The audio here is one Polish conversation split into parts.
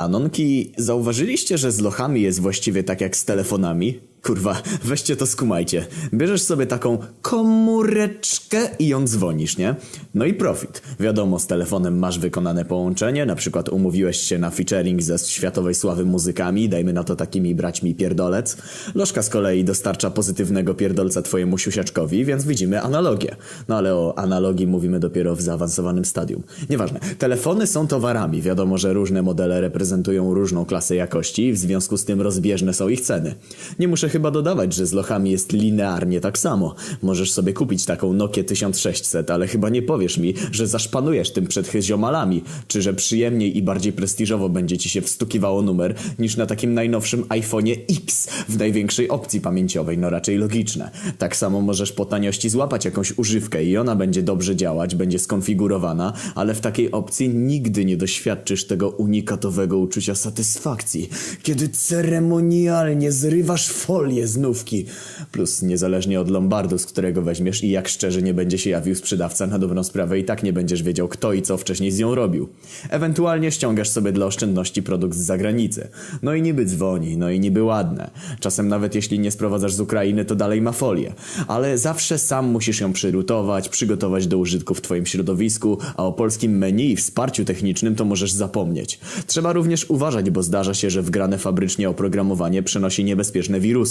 Anonki, zauważyliście, że z lochami jest właściwie tak jak z telefonami? Kurwa, weźcie to skumajcie. Bierzesz sobie taką komóreczkę i ją dzwonisz, nie? No i profit. Wiadomo, z telefonem masz wykonane połączenie, na przykład umówiłeś się na featuring ze światowej sławy muzykami, dajmy na to takimi braćmi pierdolec. Lożka z kolei dostarcza pozytywnego pierdolca twojemu siusiaczkowi, więc widzimy analogię. No ale o analogii mówimy dopiero w zaawansowanym stadium. Nieważne. Telefony są towarami. Wiadomo, że różne modele reprezentują różną klasę jakości i w związku z tym rozbieżne są ich ceny. Nie muszę chyba dodawać, że z lochami jest linearnie tak samo. Możesz sobie kupić taką Nokię 1600, ale chyba nie powiesz mi, że zaszpanujesz tym przed ziomalami, czy że przyjemniej i bardziej prestiżowo będzie ci się wstukiwało numer, niż na takim najnowszym iPhone'ie X w największej opcji pamięciowej, no raczej logiczne. Tak samo możesz po taniości złapać jakąś używkę i ona będzie dobrze działać, będzie skonfigurowana, ale w takiej opcji nigdy nie doświadczysz tego unikatowego uczucia satysfakcji, kiedy ceremonialnie zrywasz folię znówki. Plus niezależnie od lombardu, z którego weźmiesz i jak szczerze nie będzie się jawił sprzedawca na dobrą sprawę i tak nie będziesz wiedział kto i co wcześniej z nią robił. Ewentualnie ściągasz sobie dla oszczędności produkt z zagranicy. No i niby dzwoni, no i niby ładne. Czasem nawet jeśli nie sprowadzasz z Ukrainy, to dalej ma folię. Ale zawsze sam musisz ją przyrutować, przygotować do użytku w twoim środowisku, a o polskim menu i wsparciu technicznym to możesz zapomnieć. Trzeba również uważać, bo zdarza się, że wgrane fabrycznie oprogramowanie przenosi niebezpieczne wirusy.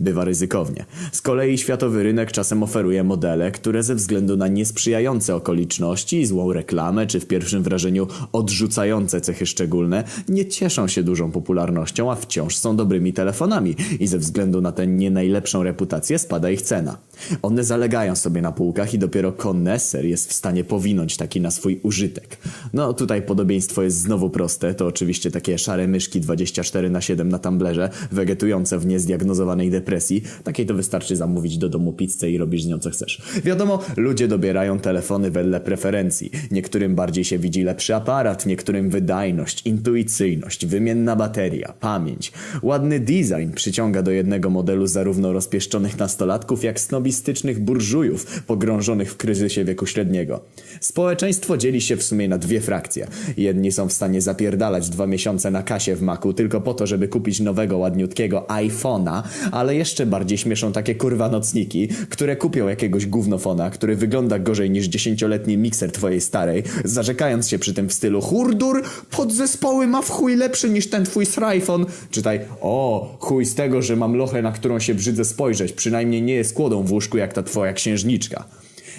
Bywa ryzykownie. Z kolei światowy rynek czasem oferuje modele, które ze względu na niesprzyjające okoliczności, złą reklamę czy w pierwszym wrażeniu odrzucające cechy szczególne, nie cieszą się dużą popularnością, a wciąż są dobrymi telefonami i ze względu na tę nie najlepszą reputację spada ich cena. One zalegają sobie na półkach i dopiero koneser jest w stanie powinąć taki na swój użytek. No tutaj podobieństwo jest znowu proste, to oczywiście takie szare myszki 24 na 7 na tumblerze, wegetujące w niezdiagnozowanej depresji. Takiej to wystarczy zamówić do domu pizzę i robisz z nią co chcesz. Wiadomo, ludzie dobierają telefony wedle preferencji. Niektórym bardziej się widzi lepszy aparat, niektórym wydajność, intuicyjność, wymienna bateria, pamięć. Ładny design przyciąga do jednego modelu zarówno rozpieszczonych nastolatków, jak snobistycznych burżujów pogrążonych w kryzysie wieku średniego. Społeczeństwo dzieli się w sumie na dwie frakcje. Jedni są w stanie zapierdalać dwa miesiące na kasie w maku tylko po to, żeby kupić nowego ładniutkiego iPhone'a, ale jeszcze bardziej śmieszą takie kurwa nocniki, które kupią jakiegoś gównofona, który wygląda gorzej niż dziesięcioletni mikser twojej starej, zarzekając się przy tym w stylu hurdur, podzespoły ma w chuj lepszy niż ten twój srajfon. Czytaj, o, chuj z tego, że mam lochę, na którą się brzydzę spojrzeć, przynajmniej nie jest kłodą w łóżku jak ta twoja księżniczka.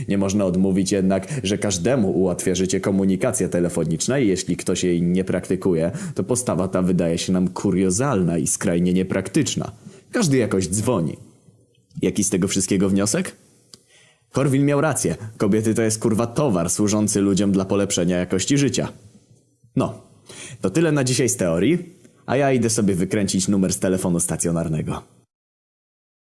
Nie można odmówić jednak, że każdemu ułatwia życie komunikacja telefoniczna i jeśli ktoś jej nie praktykuje, to postawa ta wydaje się nam kuriozalna i skrajnie niepraktyczna. Każdy jakoś dzwoni. Jaki z tego wszystkiego wniosek? Korwin miał rację. Kobiety to jest kurwa towar służący ludziom dla polepszenia jakości życia. No, to tyle na dzisiaj z teorii, a ja idę sobie wykręcić numer z telefonu stacjonarnego.